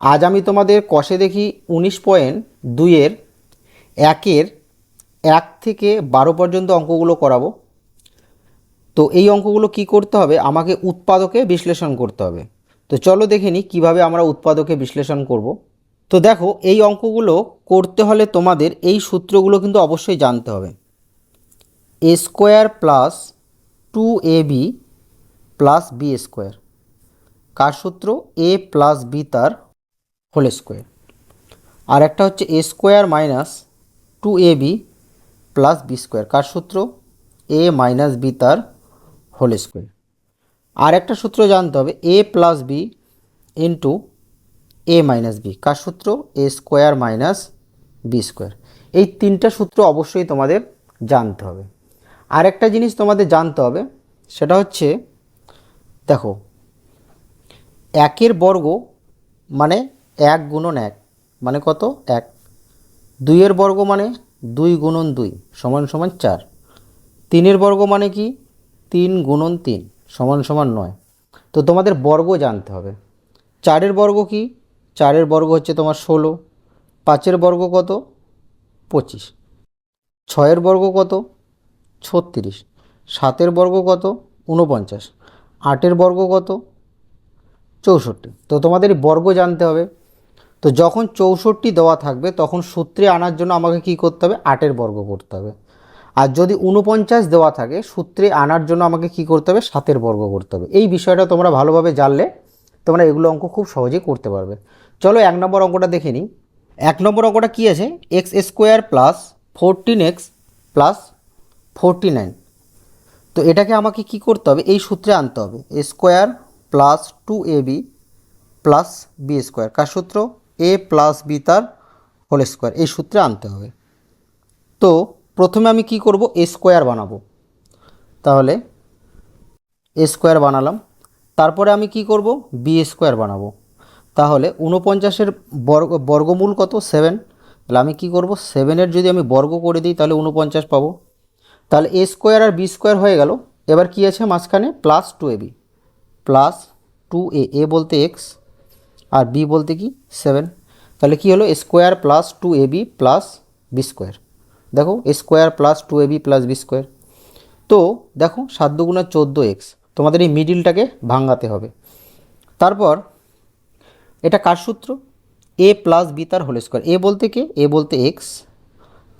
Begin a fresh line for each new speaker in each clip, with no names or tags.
আজ আমি তোমাদের কষে দেখি উনিশ পয়েন্ট দুইয়ের, একের এক থেকে বারো পর্যন্ত অঙ্কগুলো করাবো। তো এই অঙ্কগুলো কি করতে হবে? আমাকে উৎপাদকে বিশ্লেষণ করতে হবে। তো চলো দেখে নিই কীভাবে আমরা উৎপাদকে বিশ্লেষণ করব। তো দেখো, এই অঙ্কগুলো করতে হলে তোমাদের এই সূত্রগুলো কিন্তু অবশ্যই জানতে হবে। A square plus two A B plus B square. কার সূত্র? এ প্লাস বি তার হোল স্কোয়ার। আর একটা হচ্ছে A square minus two A B plus B square. কার সূত্র? এ মাইনাস বি তার হোল স্কোয়ার। আর একটা সূত্র জানতে হবে, A plus B into A minus B. কার সূত্র? A square minus B square. এই তিনটা সূত্র অবশ্যই তোমাদের জানতে হবে। আর একটা জিনিস তোমাদের জানতে হবে, সেটা হচ্ছে, দেখো, একের বর্গ মানে এক গুণন এক মানে কত? এক। দুইয়ের বর্গ মানে দুই গুণন দুই, সমান সমান চার। তিনের বর্গ মানে কি? তিন গুণন তিন, সমান সমান নয়। তো তোমাদের বর্গ জানতে হবে। চারের বর্গ কি? চারের বর্গ হচ্ছে তোমার ষোলো। পাঁচের বর্গ কত? পঁচিশ। ছয়ের বর্গ কত? ছত্রিশ। সাতের বর্গ কত? ঊনপঞ্চাশ। আটের বর্গ কত? চৌষট্টি। তো তোমাদের বর্গ জানতে হবে। তো যখন চৌষট্টি দেওয়া থাকবে, তখন সূত্রে আনার জন্য আমাকে কি করতে হবে? আটের বর্গ করতে হবে। আর যদি উনপঞ্চাশ দেওয়া থাকে, সূত্রে আনার জন্য আমাকে কি করতে হবে? সাতের বর্গ করতে হবে। এই বিষয়টা তোমরা ভালোভাবে জানলে তোমরা এগুলো অঙ্ক খুব সহজেই করতে পারবে। চলো এক নম্বর অঙ্কটা দেখে নিই। এক নম্বর অঙ্কটা কী আছে? X square plus fourteen X plus forty nine. তো এটাকে আমাকে কি করতে হবে? এই সূত্রে আনতে হবে। Square plus two A B plus B square. কার সূত্র? এ প্লাস বি তার হোল স্কোয়ার, এই সূত্রে আনতে হবে। তো প্রথমে আমি কি করব? এ স্কোয়ার বানাবো। তাহলে এ স্কোয়ার বানালাম। তারপরে আমি কি করব? বি স্কোয়ার বানাবো। তাহলে উনপঞ্চাশের বর্গ, বর্গমূল কত? সেভেন। তাহলে আমি কি করব? সেভেনের যদি আমি বর্গ করে দিই, তাহলে উনপঞ্চাশ পাবো। তাহলে এ স্কোয়ার আর বি স্কোয়ার হয়ে গেল। এবার কি আছে মাঝখানে? Plus two A B. Plus two A A বলতে এক্স। আর বি বলতে কি? সেভেন তাহলে কি হলো? Square plus two A B plus B square দেখো square plus two A B plus B square তো দেখো, সাত দুগুণা চোদ্দ এক্স তোমাদের এই মিডিলটাকে ভাঙাতে হবে। তারপর, এটা কার সূত্র? এ প্লাস বি তার হোল স্কোয়ার এ বলতে কে? এ বলতে এক্স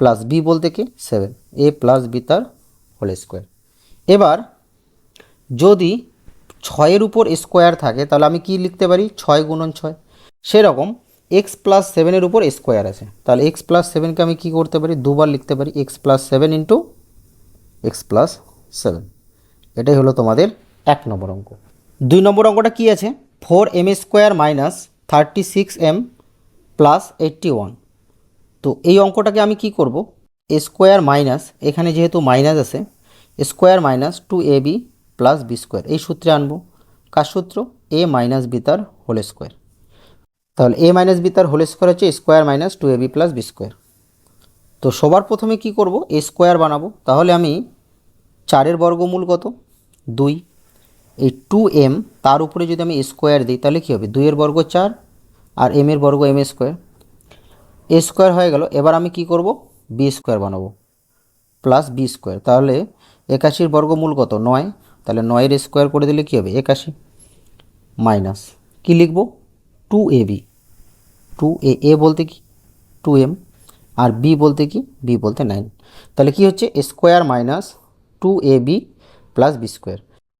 প্লাস বি বলতে কি? সেভেন এ প্লাস বি তার হোল স্কোয়ার এবার, যদি ছয়ের উপর স্কোয়ার থাকে, তাহলে আমি কি লিখতে পারি? ছয় গুণন ছয়। সেরকম এক্স প্লাস সেভেনের উপর স্কোয়ার আছে। তাহলে এক্স প্লাস সেভেনকে আমি কী করতে পারি? দুবার লিখতে পারি X plus seven into X plus seven এটাই হলো তোমাদের এক নম্বর অঙ্ক। দুই নম্বর অঙ্কটা কী আছে? Four M square minus thirty six M plus eighty one তো এই অঙ্কটাকে আমি কি করব? স্কোয়ার মাইনাস এখানে যেহেতু মাইনাস আছে square minus two A B plus B square এই সূত্রে আনব। কার সূত্র? এ মাইনাস বি তার হোল স্কোয়ার তাহলে এ মাইনাস বি তার হোল স্কোয়ার হচ্ছে square minus two A B plus B square তো সবার প্রথমে কি করব? এ স্কোয়ার বানাবো। তাহলে আমি চারের বর্গমূল কত? দুই। এই টু এম তার উপরে যদি আমি স্কোয়ার দিই, তাহলে কী হবে? দুইয়ের বর্গ চার আর এম এর বর্গ এম স্কোয়ার এ স্কোয়ার হয়ে গেল। এবার আমি কি করব? বি স্কোয়ার বানাবো। প্লাস বি স্কোয়ার তাহলে একাশির বর্গমূল কত? নয়। তাহলে নয়ের স্কোয়ার করে দিলে কী হবে? একাশি মাইনাস, কী লিখব? Two A B. Two A A বলতে কি? Two M. আর বি বলতে কি? বি বলতে নাইন। তাহলে কি হচ্ছে? Square minus two A B plus B square.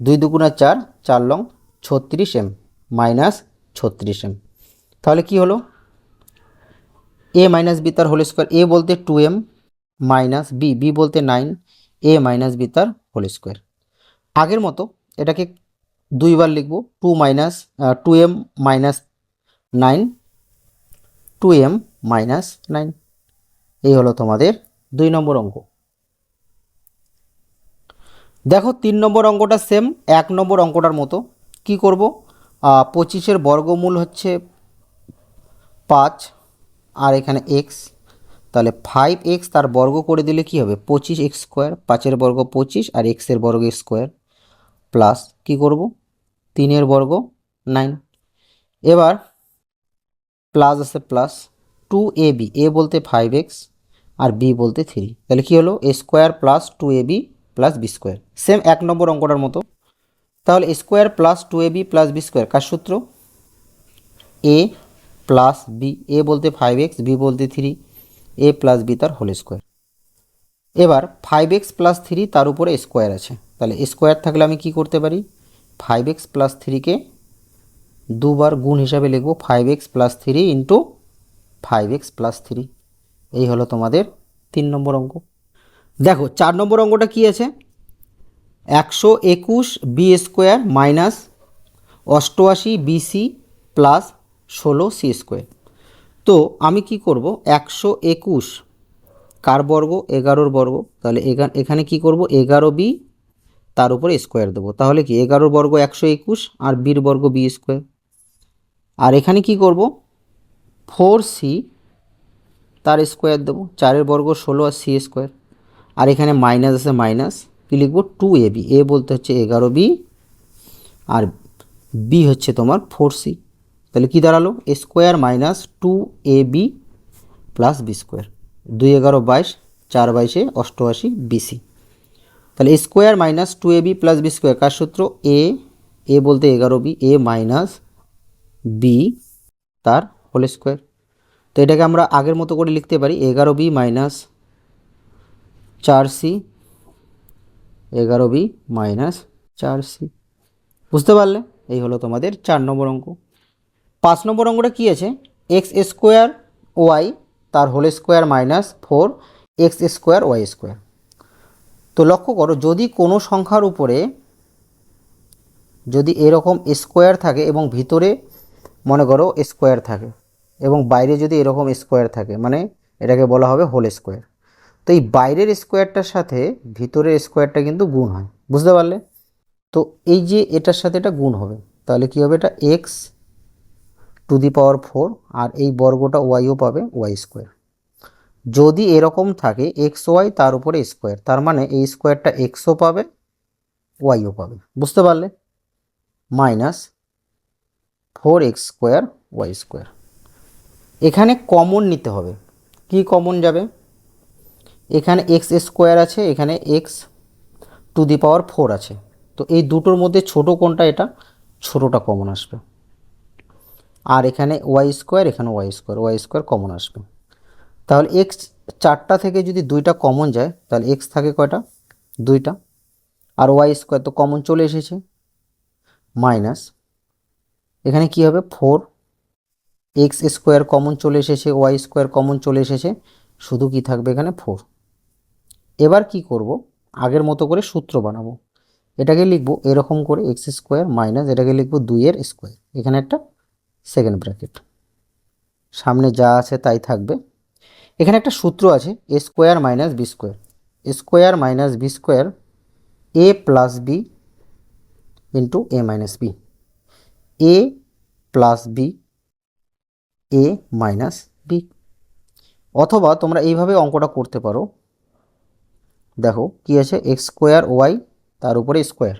দুই দুগুণা চার চার লং ছত্রিশ এম মাইনাস ছত্রিশ এম। তাহলে কি হলো? এ মাইনাস বি তার হোল স্কোয়ার। এ বলতে two M minus B. B বলতে নাইন, এ মাইনাস বি তার হোল স্কোয়ার। আগের মতো এটাকে দুইবার লিখব, two minus two M minus nine, two M minus nine. এই হলো তোমাদের দুই নম্বর অঙ্ক। দেখো, তিন নম্বর অঙ্কটা সেম এক নম্বর অঙ্কটার মতো। কি করব? পঁচিশের বর্গমূল হচ্ছে পাঁচ, আর এখানে এক্স তাহলে ফাইভ এক্স তার বর্গ করে দিলে কি হবে? পঁচিশ এক্স স্কোয়ার পাঁচের বর্গ পঁচিশ, আর এক্সের বর্গ স্কোয়ার প্লাস কি করব? তিনের বর্গ নাইন। এবার প্লাস আছে plus two A B. A বলতে ফাইভ এক্স আর বি বলতে থ্রি তাহলে কী হলো? A square plus two A B plus B square. Same এক নম্বর অঙ্কটার মতো। তাহলে square plus two A B plus B square, কার সূত্র? A plus B. এ বলতে ফাইভ এক্স বি বলতে থ্রি এ প্লাস বি তার হোল স্কোয়ার এবার ফাইভ এক্স প্লাস থ্রি তার উপরে স্কোয়ার আছে। তাহলে স্কোয়ার থাকলে আমি কি করতে পারি? ফাইভ এক্স প্লাস থ্রিকে দুবার গুণ হিসাবে লিখব five X plus three into five X plus three এই হলো তোমাদের তিন নম্বর অঙ্ক। দেখো, চার নম্বর অঙ্কটা কি আছে? একশো একুশ বি স্কোয়ার মাইনাস অষ্টআশি বিসি প্লাস ষোলো সি স্কোয়ার তো আমি কি করব? একশো একুশ কার বর্গ? এগারোর বর্গ। তাহলে এখানে কী করব? এগারো বি তার উপরে স্কোয়ার দেবো। তাহলে কি? এগারোর বর্গ একশো একুশ আর বির বর্গ বি স্কোয়ার আর এখানে কি করব? ফোর সি তার স্কোয়ার দেবো। চারের বর্গ ষোলো আর সি স্কোয়ার আর এখানে মাইনাস আছে মাইনাস কী লিখব? টু এ বি এ বলতে হচ্ছে এগারো বি আর বি হচ্ছে তোমার ফোর সি তাহলে কী দাঁড়াল? Square minus two A B plus B square দুই এগারো বাইশ, চার বাইশে অষ্টআশি বিসি তাহলে square minus two A B plus B square কার সূত্র? এ এ বলতে এগারো বি এ মাইনাস বি তার হোল স্কোয়ার তো এটাকে আমরা আগের মতো করে লিখতে পারি, এগারো বি মাইনাস চার সি এগারো বি মাইনাস চার সি বুঝতে পারলে? এই হলো তোমাদের চার নম্বর অঙ্ক। পাঁচ নম্বর অঙ্কটা কী আছে? এক্স স্কোয়ার ওয়াই তার whole square minus four X square Y square তো লক্ষ্য করো, যদি কোনো সংখ্যার উপরে যদি এরকম স্কোয়ার থাকে এবং ভিতরে মনে করো স্কোয়ার থাকে এবং বাইরে যদি এরকম স্কোয়ার থাকে মানে এটাকে বলা হবে হোল স্কোয়ার তো এই বাইরের স্কোয়ারটার সাথে ভিতরের স্কোয়ারটা কিন্তু গুণ হয়, বুঝতে পারলে? তো এই যে এটার সাথে এটা গুণ হবে, তাহলে কী হবে এটা x to the power four আর এই বর্গটা ওয়াইও পাবে ওয়াই স্কোয়ার যদি এরকম থাকে এক্স ওয়াই তার উপরে স্কোয়ার তার মানে এই স্কোয়ারটা এক্সও পাবে ওয়াইও পাবে। বুঝতে পারলে? Minus four X square Y square এখানে কমন নিতে হবে। কি কমন যাবে? এখানে এক্স স্কোয়ার আছে, এখানে X to the power four আছে। তো এই দুটোর মধ্যে ছোট কোনটা, এটা ছোটোটা কমন আসবে। আর এখানে ওয়াই স্কোয়ার এখানে Y square Y square common আসবে। তাহলে এক্স চারটা থেকে যদি দুইটা কমন যায়, তাহলে এক্স থাকে কয়টা? দুইটা। আর ওয়াই স্কোয়ার তো কমন চলে এসেছে। মাইনাস এখানে কি হবে? ফোর এক্স স্কোয়ার কমন চলে এসেছে ওয়াই স্কোয়ার কমন চলে এসেছে। শুধু কি থাকবে এখানে? ফোর এবার কি করব? আগের মতো করে সূত্র বানাবো। এটাকে লিখব এরকম করে এক্স স্কোয়ার মাইনাস এটাকে লিখব দুইয়ের স্কোয়ার এখানে একটা সেকেন্ড ব্র্যাকেট সামনে যা আছে তাই থাকবে। এখানে একটা সূত্র আছে A square minus B square A square minus B square A plus B into A minus B A plus B A minus B অথবা তোমরা এইভাবে অঙ্কটা করতে পারো। দেখো, কি আছে? এক্স স্কোয়ার ওয়াই তার উপরে square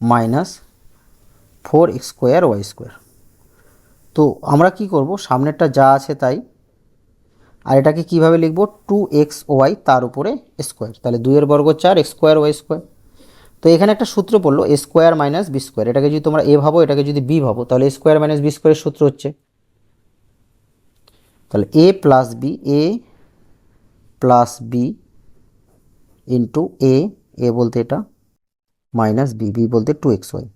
minus four X square Y square তো আমরা কি করব? সামনেরটা যা আছে তাই আর এটাকে কীভাবে লিখব? টু এক্স ওয়াই তার উপরে স্কোয়ার তাহলে দুইয়ের বর্গ চার এক্স স্কোয়ার ওয়াই স্কোয়ার তো এখানে একটা সূত্র পড়ল A square minus B square এটাকে যদি তোমরা এ ভাবো, এটাকে যদি বি ভাবো, তাহলে স্কোয়ার মাইনাস বি স্কোয়ারের সূত্র হচ্ছে। তাহলে A plus B A plus B into A A বলতে এটা মাইনাস বি বি বলতে টু এক্স ওয়াই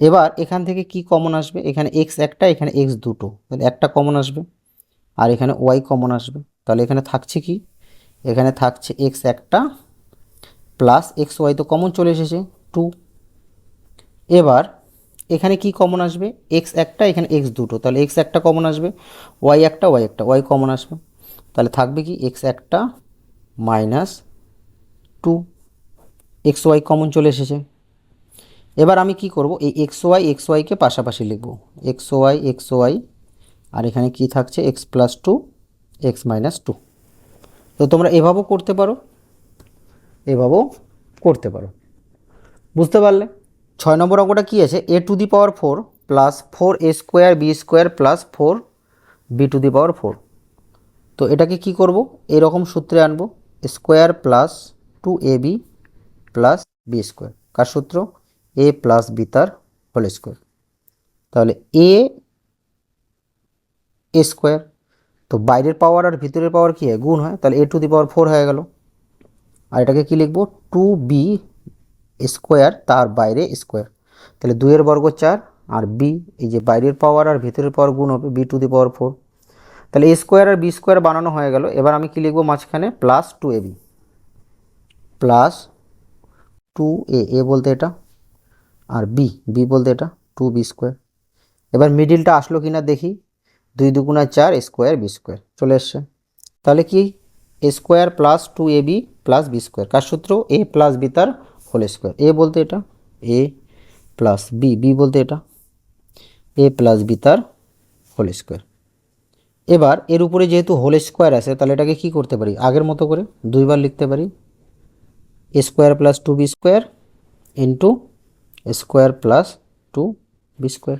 এবার এখান থেকে কি কমন আসবে? এখানে এক্স একটা, এখানে এক্স দুটো। তাহলে একটা কমন আসবে। আর এখানে ওয়াই কমন আসবে। তাহলে এখানে থাকছে কি? এখানে থাকছে এক্স একটা প্লাস এক্স ওয়াই তো কমন চলে এসেছে টু এবার এখানে কি কমন আসবে? এক্স একটা, এখানে এক্স দুটো। তাহলে এক্স একটা কমন আসবে ওয়াই একটা ওয়াই একটা ওয়াই কমন আসবে। তাহলে থাকবে কি? এক্স একটা minus two X Y common চলে এসেছে। এবার আমি কি করব? এই এক্স ওয়াই এক্স ওয়াইকে পাশাপাশি লিখব। এক্স ওয়াই এক্স ওয়াই আর এখানে কি থাকছে? X plus two x minus two তো তোমরা এভাবেও করতে পারো, এভাবেও করতে পারো। বুঝতে পারলে? ছয় নম্বর অঙ্কটা কী আছে? A to the power four plus four a square b square plus four b to the power four তো এটাকে কি করব? এরকম সূত্রে আনব square plus two a b plus b square কার সূত্র? এ প্লাস বি তার হোল স্কোয়ার তাহলে এ এ স্কোয়ার তো বাইরের পাওয়ার আর ভিতরের পাওয়ার কী হয়? গুণ হয়, তাহলে এ টু দি পাওয়ার ফোর হয়ে গেল। আর এটাকে কী লিখব? টু বি স্কোয়ার তার বাইরে স্কোয়ার তাহলে দুইয়ের বর্গ চার, আর বি এই যে বাইরের পাওয়ার আর ভিতরের পাওয়ার গুণ হবে b to the power four তাহলে এ স্কোয়ার আর বি স্কোয়ার বানানো হয়ে গেল। এবার আমি কী লিখব মাঝখানে? Plus two a b plus two a a বলতে এটা, আর বি বি বলতে এটা টু বি স্কোয়ার এবার মিডিলটা আসলো কি না দেখি। দুই দুগুণা চার স্কোয়ার বি স্কোয়ার। চলে এসছে। তাহলে কি? A square plus two a b plus b square. কার সূত্র? এ প্লাস বি তার হোল স্কোয়ার। এ বলতে এটা? A plus b. বি বলতে এটা? এ প্লাস বি তার হোল স্কোয়ার। এবার এর উপরে যেহেতু হোল স্কোয়ার আছে, তাহলে এটাকে কি করতে পারি? আগের মতো করে দুইবার লিখতে পারি। Square plus two b square into square plus two b square.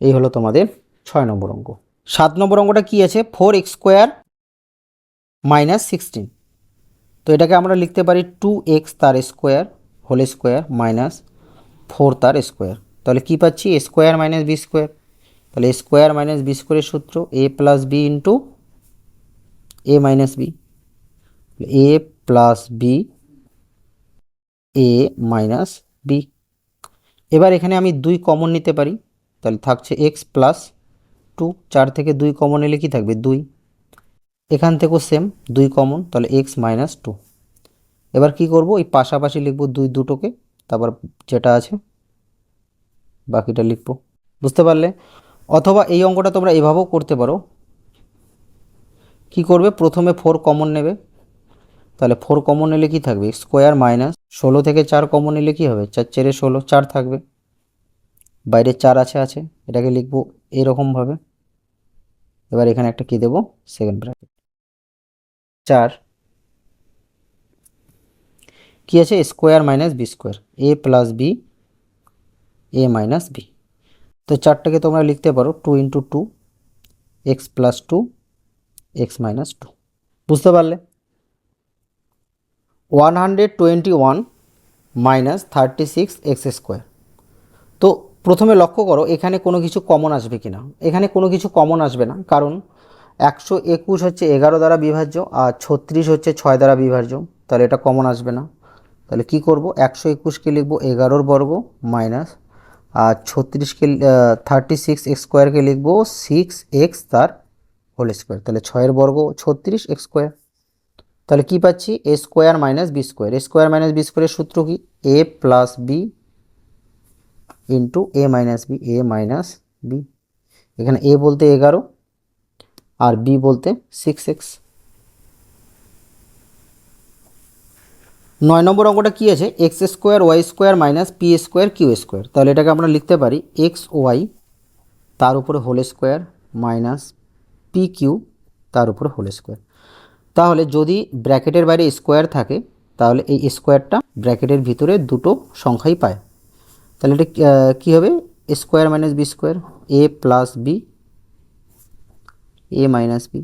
এই হলো তোমাদের ছয় নম্বর অঙ্ক। সাত নম্বর অঙ্কটা কী আছে? Four x square minus sixteen তো এটাকে আমরা লিখতে পারি টু এক্স তার square whole square minus four তার স্কোয়ার তাহলে কী পাচ্ছি? A square minus b square তাহলে এ স্কোয়ার মাইনাস বি স্কোয়ারের সূত্র a plus b into a minus b a plus b a minus b এবার এখানে আমি দুই কমন নিতে পারি। তাহলে থাকছে এক্স প্লাস টু, চার থেকে দুই কমন নিলে কি থাকবে? দুই। এখান থেকেও সেম দুই কমন তাহলে এক্স মাইনাস টু এবার কি করব? এই পাশাপাশি লিখব দুই দুটোকে, তারপর যেটা আছে, বাকিটা লিখব। বুঝতে পারলে? অথবা এই অঙ্কটা তোমরা এভাবেও করতে পারো। কি করবে? প্রথমে ফোর কমন নেবে। তাহলে ফোর কমন নিলে কি থাকবে? স্কোয়ার মাইনাস ষোলো থেকে চার কমন নিলে কি হবে? চার, চেরে ষোলো, চার থাকবে। বাইরে চার আছে আছে। এটাকে লিখব এরকমভাবে এবার এখানে একটা কি দেবো? সেকেন্ড ব্র্যাকেট চার। কি আছে? Square minus b square a plus b a minus b তো চারটাকে তোমরা লিখতে পারো two into two x plus two x minus two বুঝতে পারলে? One hundred twenty one minus thirty six x square তো প্রথমে লক্ষ্য করো, এখানে কোনো কিছু কমন আসবে কি না এখানে কোনো কিছু কমন আসবে না, কারণ একশো একুশ হচ্ছে এগারো দ্বারা বিভাজ্য, আর ছত্রিশ হচ্ছে ছয় দ্বারা বিভাজ্য, তাহলে এটা কমন আসবে না। তাহলে কি করব? একশো একুশকে লিখব এগারোর বর্গ মাইনাস, আর ছত্রিশকে থার্টি সিক্স এক্স স্কোয়ারকে লিখব সিক্স এক্স তার হোল স্কোয়ার তাহলে ছয়ের বর্গ ছত্রিশ এক্স স্কোয়ার তাহলে কি পাচ্ছি? A square minus b square a square minus b স্কোয়ারের সূত্র কি? A plus b into a minus b a minus b এখানে এ বলতে এগারো, আর বি বলতে সিক্স এক্স নয় নম্বর অঙ্কটা কী আছে? X square y square minus p square q square তাহলে এটাকে আমরা লিখতে পারি এক্স ওয়াই তার উপরে whole square minus p q তার উপরে হোল স্কোয়ার তাহলে যদি ব্র্যাকেটের বাইরে স্কোয়ার থাকে, তাহলে এই স্কোয়ারটা ব্র্যাকেটের ভিতরে দুটো সংখ্যাই পায়। তাহলে এটা কী হবে? Square minus b square a plus b a minus b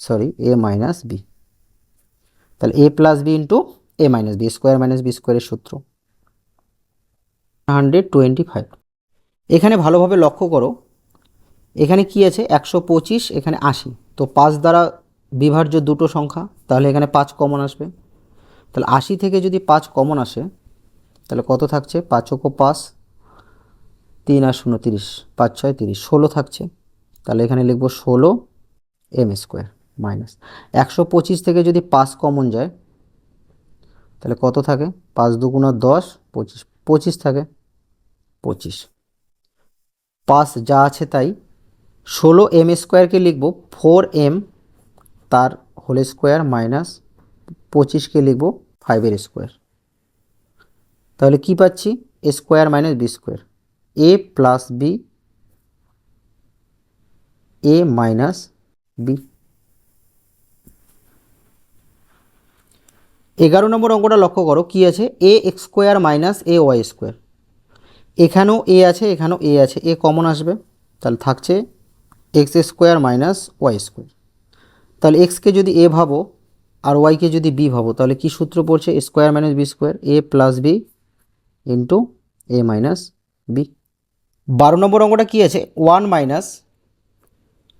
sorry a minus b তাহলে a plus b into a minus b square minus b স্কোয়ারের সূত্র। হান্ড্রেড টোয়েন্টি ফাইভ এখানে ভালোভাবে লক্ষ্য করো, এখানে কি আছে? একশো পঁচিশ, এখানে আশি। তো পাঁচ দ্বারা বিভাজ্য দুটো সংখ্যা, তাহলে এখানে পাঁচ কমন আসবে। তাহলে আশি থেকে যদি পাঁচ কমন আসে তাহলে কত থাকছে? পাঁচকো পাঁচ, তিন আর শূন্য তিরিশ, পাঁচ ছয় তিরিশ, ষোলো থাকছে। তাহলে এখানে লিখব ষোলো এম স্কোয়ার মাইনাস। একশো পঁচিশ থেকে যদি পাঁচ কমন যায়, তাহলে কত থাকে? পাঁচ দুগুণ দশ, পঁচিশ পঁচিশ থাকে। পঁচিশ। পাঁচ যা আছে তাই। ষোলো এম স্কোয়ারকে লিখব? ফোর এম তার হোল স্কোয়ার মাইনাস পঁচিশকে লিখব? ফাইভের স্কোয়ার। তাহলে কি পাচ্ছি? A square minus b square a plus b a minus b এগারো নম্বর অঙ্কটা লক্ষ্য করো, কি আছে? A x square minus a y square এখানেও এ আছে, এখানেও এ আছে এ কমন আসবে। তাহলে থাকছে x square minus y square তাহলে এক্সকে যদি এ ভাবো আর ওয়াইকে যদি বি ভাবো, তাহলে কি সূত্র পড়ছে? Square minus b square a plus b into a minus b বারো নম্বর অঙ্কটা কী আছে? One minus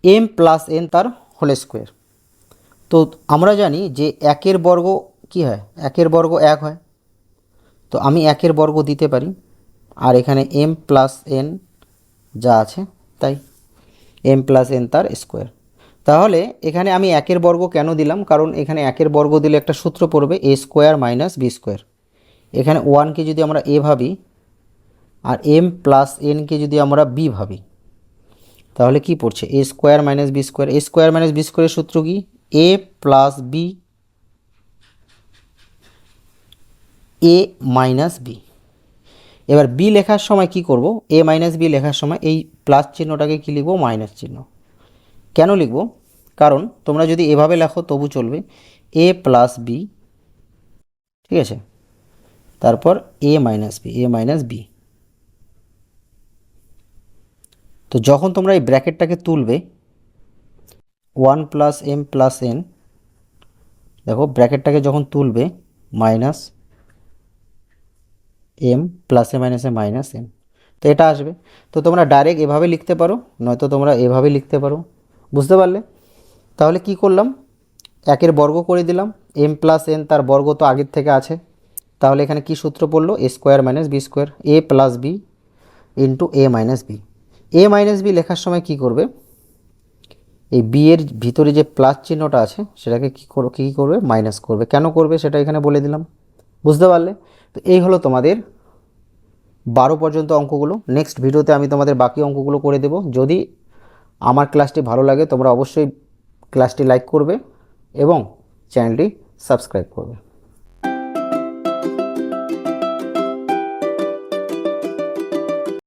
m plus n তার হোল স্কোয়ার তো আমরা জানি যে একের বর্গ কি হয়? একের বর্গ এক হয়। তো আমি একের বর্গ দিতে পারি। আর এখানে এম প্লাস এন যা আছে, তাই। এম প্লাস এন তার স্কোয়ার তাহলে এখানে আমি একের বর্গ কেন দিলাম? কারণ এখানে একের বর্গ দিলে একটা সূত্র পড়বে a square minus b square এখানে ওয়ানকে যদি আমরা এ ভাবি, আর এম প্লাস এনকে যদি আমরা বি ভাবি, তাহলে কি পড়ছে? A square minus b square a square minus b স্কোয়ারের সূত্র কি? A plus b a minus b এবার বি লেখার সময় কি করব? এ মাইনাস বি লেখার সময় এই প্লাস চিহ্নটাকে কি লিখব? মাইনাস চিহ্ন। কেন লিখব? কারণ তোমরা যদি এভাবে লেখো তবু চলবে। এ প্লাস বি ঠিক আছে? তারপর a minus b a minus b তো যখন তোমরা এই ব্র্যাকেটটাকে তুলবে one plus m plus n দেখো ব্র্যাকেটটাকে যখন তুলবে মাইনাস এম প্লাসে মাইনাসে মাইনাস এম তো এটা আসবে। তো তোমরা ডাইরেক্ট এভাবে লিখতে পারো, নয়তো তোমরা এভাবে লিখতে পারো। বুঝতে পারলে? তাহলে কি করলাম? একের বর্গ করে দিলাম। এম প্লাস এন তার বর্গ তো আগের থেকে আছে। তাহলে এখানে কি সূত্র পড়ল? A square minus b square a plus b into a minus b a minus b লেখার সময় কি করবে? এই বি এর ভিতরে যে প্লাস চিহ্নটা আছে, সেটাকে কী করো, কী করবে? মাইনাস করবে। কেন করবে? সেটা এখানে বলে দিলাম। বুঝতে পারলে? তো এই হলো তোমাদের বারো পর্যন্ত অঙ্কগুলো। নেক্সট ভিডিওতে আমি তোমাদের বাকি অঙ্কগুলো করে দেব। যদি আমার ক্লাসটি ভালো লাগে, তোমরা অবশ্যই ক্লাসটি লাইক করবে এবং চ্যানেলটি সাবস্ক্রাইব করবে।